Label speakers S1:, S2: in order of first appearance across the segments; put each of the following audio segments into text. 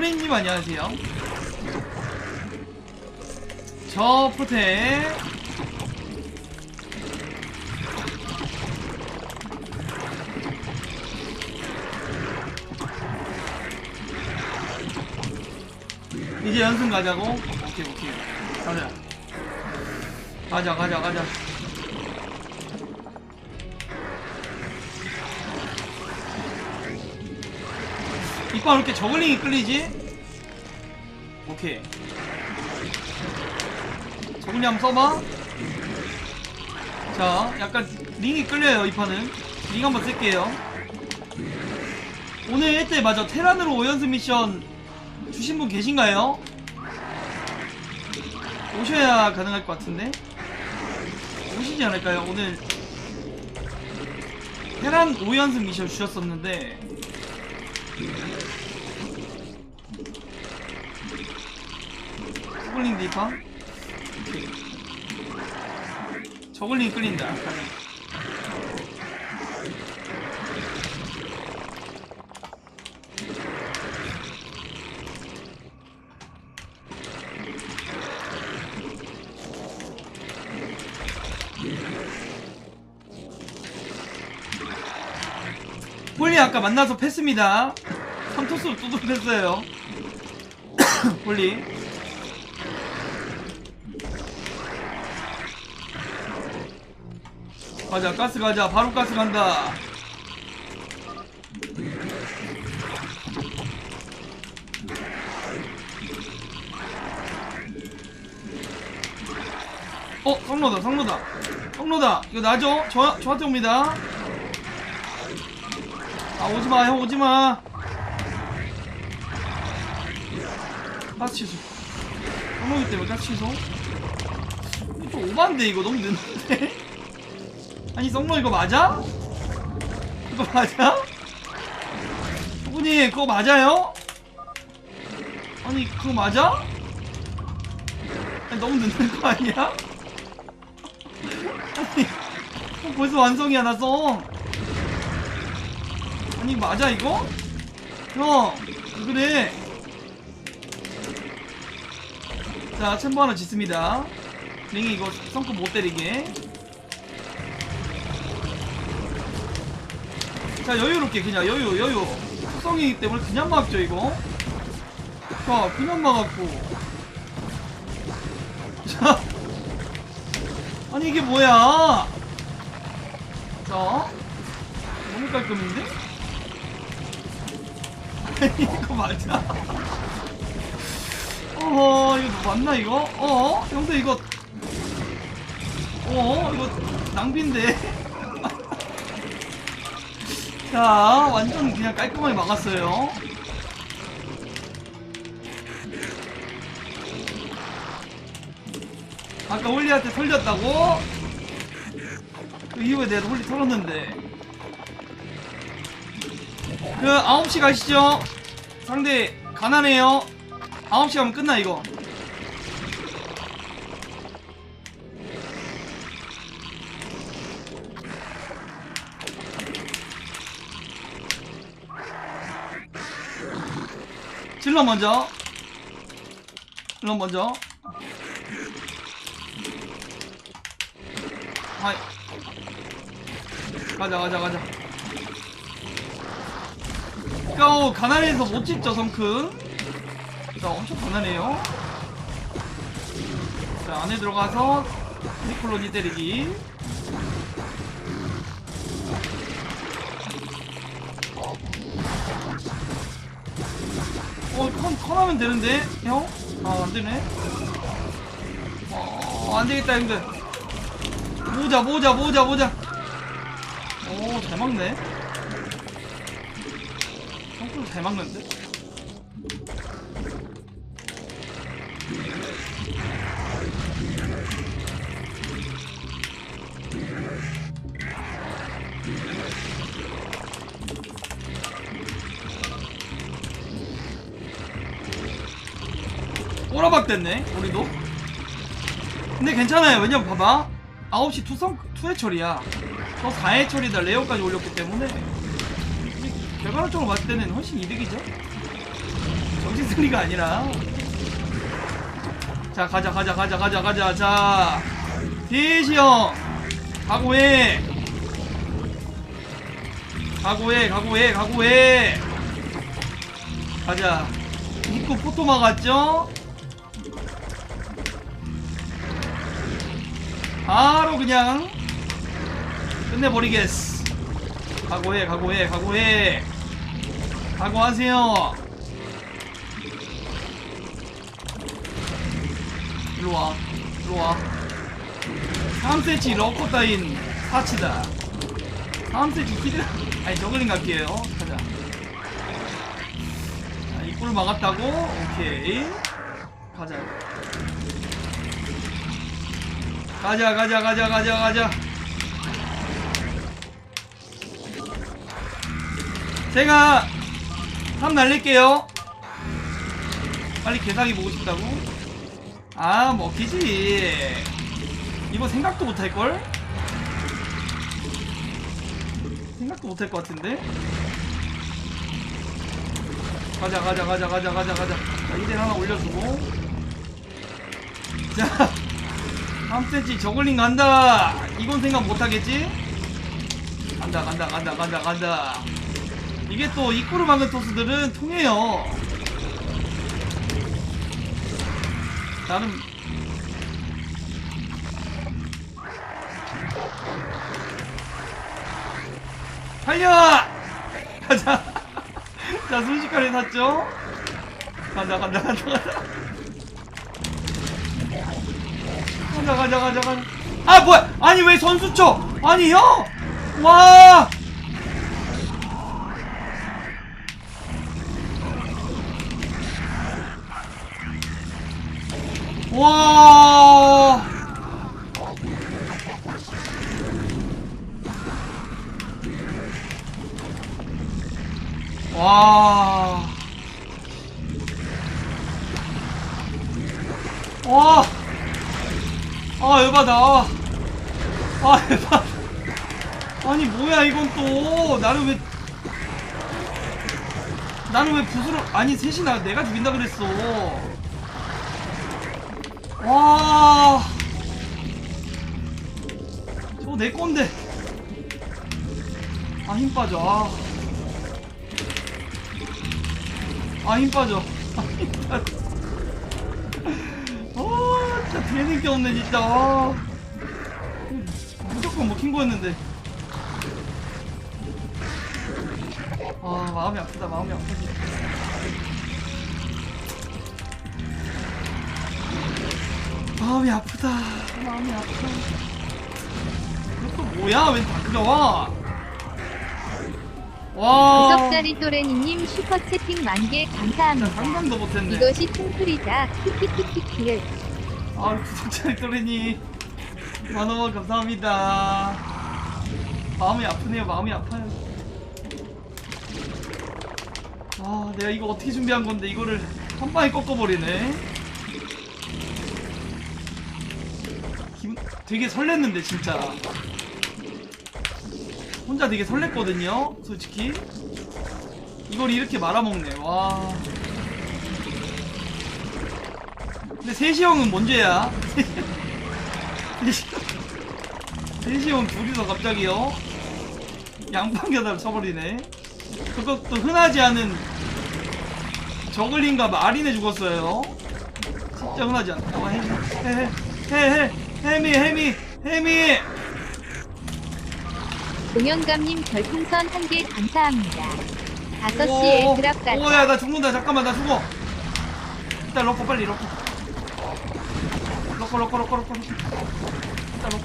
S1: 한소리님 안녕하세요. 저 프로테 이제 연승 가자고? 오케이 오케이 가자 가자 가자 가자 왜 이렇게 저글링이 끌리지? 오케이. 저글링 한번 써봐. 자 약간 링이 끌려요 이 판은. 링 한번 쓸게요. 오늘 1대 맞아. 테란으로 5연승 미션 주신 분 계신가요? 오셔야 가능할 것 같은데? 오시지 않을까요? 오늘 테란 5연승 미션 주셨었는데 디파 오케이. 저글링 끌린다. 폴리 아까 만나서 패습니다. 3토스로 두둑했어요. 폴리. 가자, 가스 가자. 바로 가스 간다. 어, 성로다, 성로다. 성로다. 이거 나죠? 저, 저한테 옵니다. 아 오지마 형 오지마 취소 형모기 때문에 가스 취소 좀 오반데 이거 너무 늦는데 아니 썩노 이거 맞아? 이거 맞아? 후분이 그거 맞아요? 아니 그거 맞아? 아니 너무 늦는 거 아니야? 아니 어, 벌써 완성이야 나성 아니 맞아 이거? 형 그래 자 챔버 하나 짓습니다. 링이 이거 성급 못 때리게. 자 여유롭게 그냥 여유 여유. 특성이기 때문에 그냥 막죠 이거. 자 그냥 막았고. 자 아니 이게 뭐야? 자 너무 깔끔한데? 이거 맞아? 어허 이거 맞나 이거? 어? 형들 이거 어? 이거 낭비인데? 자 완전 그냥 깔끔하게 막았어요 아까 홀리한테 털렸다고? 그 이후에 내가 홀리 털었는데 그 9시 가시죠 상대 가난해요 9시 가면 끝나 이거. 질러 먼저. 질러 먼저. 하이. 가자 가자 가자. 까오 가난해서 못 찍죠 성 큰자 엄청 가난해요. 자 안에 들어가서 니콜로니 때리기. 어 컨, 컨하면 되는데 형? 아 안 되네. 어 안 되겠다 형들. 모자 모자 모자 모자. 오 잘 막네. 성큼 잘 막는데? 꼬라박 됐네 우리도. 근데 괜찮아요. 왜냐면 봐봐. 9시 투성 투회 처리야. 저 4회 처리다. 레어까지 올렸기 때문에. 결과론적으로 봤을 때는 훨씬 이득이죠? 정신 승리가 아니라 자 가자 가자 가자 가자 가자. 자 대시 형 각오해. 각오해 각오해 각오해. 가자. 입구 포토 막았죠? 바로 그냥 끝내버리겠어. 각오해 각오해 각오해. 각오하세요 일로와. 일로와. 3cm 러커 따인 사치다. 3cm 키드 아니 저글링 갈게요. 가자. 자, 입구를 막았다고? 오케이. 가자. 가자 가자 가자 가자 가자. 제가 함 날릴게요. 빨리 개사기 보고 싶다고? 아 먹히지 이거 생각도 못할걸? 생각도 못할 것 같은데? 가자 가자 가자 가자 가자 가자 자 1대 하나 올려주고 자 3cm 저글링 간다 이건 생각 못하겠지? 간다 간다 간다 간다 간다 이게 또 이꾸르 막은 토스들은 통해요 나는 달려! 가자. 자 순식간에 샀죠? 간다 간다 간다 간다 가자 가자 가자 가자. 아 뭐야! 아니 왜 선수 쳐? 아니 형 와 와 와. 와. 아, 에바다. 아, 에바. 아니, 뭐야, 이건 또. 나를 왜. 나는 왜 부스러. 아니, 셋이 나, 내가 죽인다 그랬어. 와. 저거 내 건데. 아, 힘 빠져. 아. 아, 힘 빠져. 아, 힘 빠져. 어, 진짜 되는 게 없네, 진짜. 아. 무조건 먹힌 거였는데. 아, 마음이 아프다, 마음이 아프지. 마음이 아프다, 마음이 아프다. 이거 뭐야? 왜다 그려와? 와.
S2: 구석자리 또레니님 슈퍼 채팅 만개
S1: 진짜
S2: 감사합니다.
S1: 상상도 못했네.
S2: 이것이 퉁풀이다. 키키키키키를
S1: 아, 구독자 또래니 만원 감사합니다. 마음이 아프네요. 마음이 아파요. 아, 내가 이거 어떻게 준비한 건데 이거를 한 방에 꺾어버리네. 되게 설렜는데 진짜. 혼자 되게 설렜거든요. 솔직히. 이걸 이렇게 말아먹네. 와. 근데 세시 형은 뭔 죄야? 세시 형 둘이서 갑자기요? 양방겨달 쳐버리네. 그것도 흔하지 않은 저글링과 마린에 죽었어요. 진짜 흔하지 않다. 와, 해미, 해, 해, 해, 해미, 해미, 해미.
S2: 동영감님 별풍선 한 개 감사합니다. 5시에 드랍 가자.
S1: 오야 나 죽는다. 잠깐만 나 죽어. 일단 럭커 빨리 럭커. 럭커 럭커 럭커 럭커. 일단 럭커.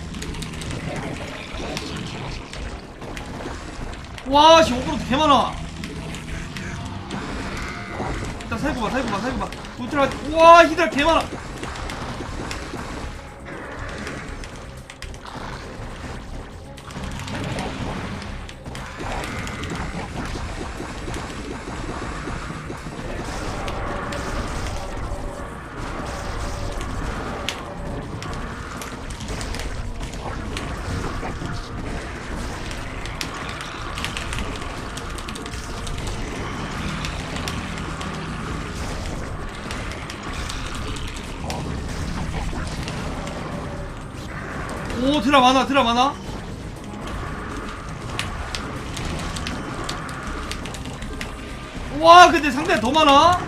S1: 와씨 오버로드 개 많아. 일단 살고 봐 살고 봐 살고 봐. 울트라 와 히드라 개 많아
S2: 오 드라 많아 드라 많아. 와 근데 상대 더 많아.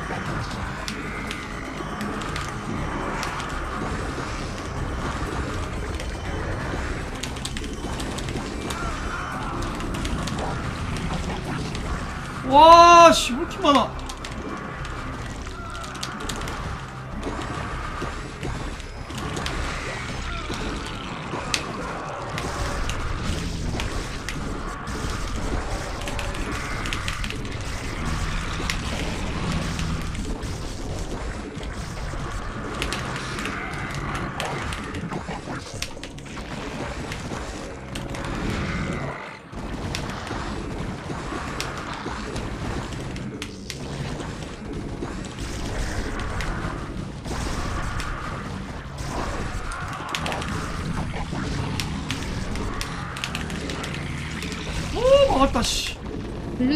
S2: 와씨 왜 이렇게 많아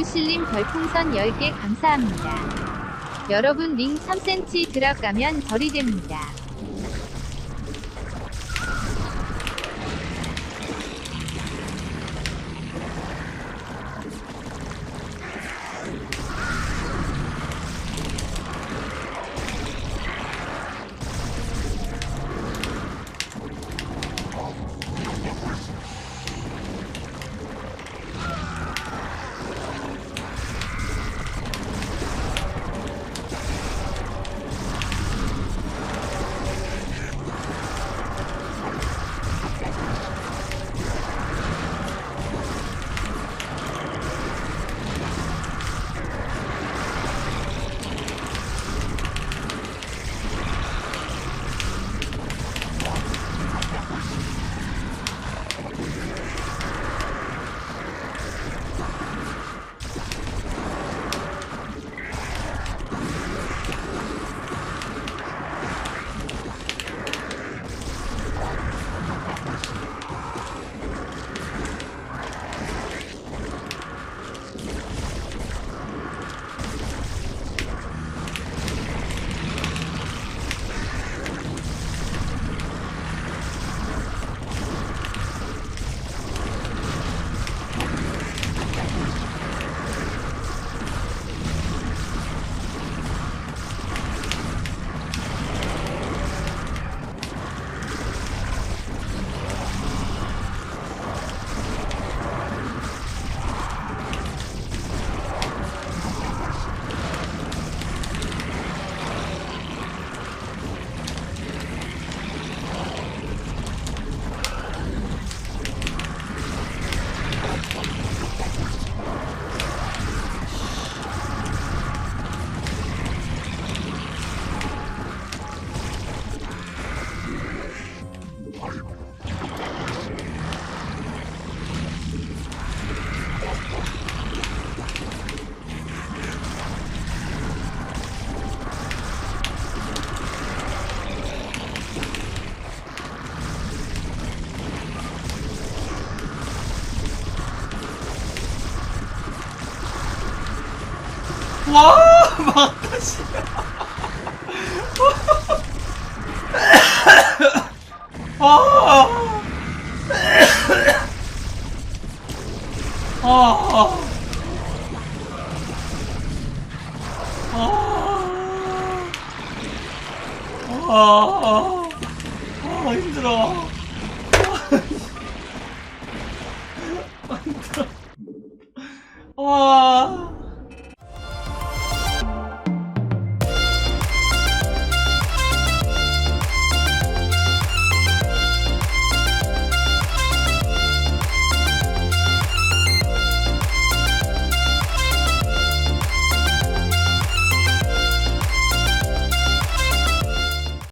S1: 블루실님 별풍선 10개 감사합니다. 여러분 링 3cm 들어가면 절이 됩니다. 와 막았다 씨 아. 아. 아. 아. 아. 아, 힘들어. 와.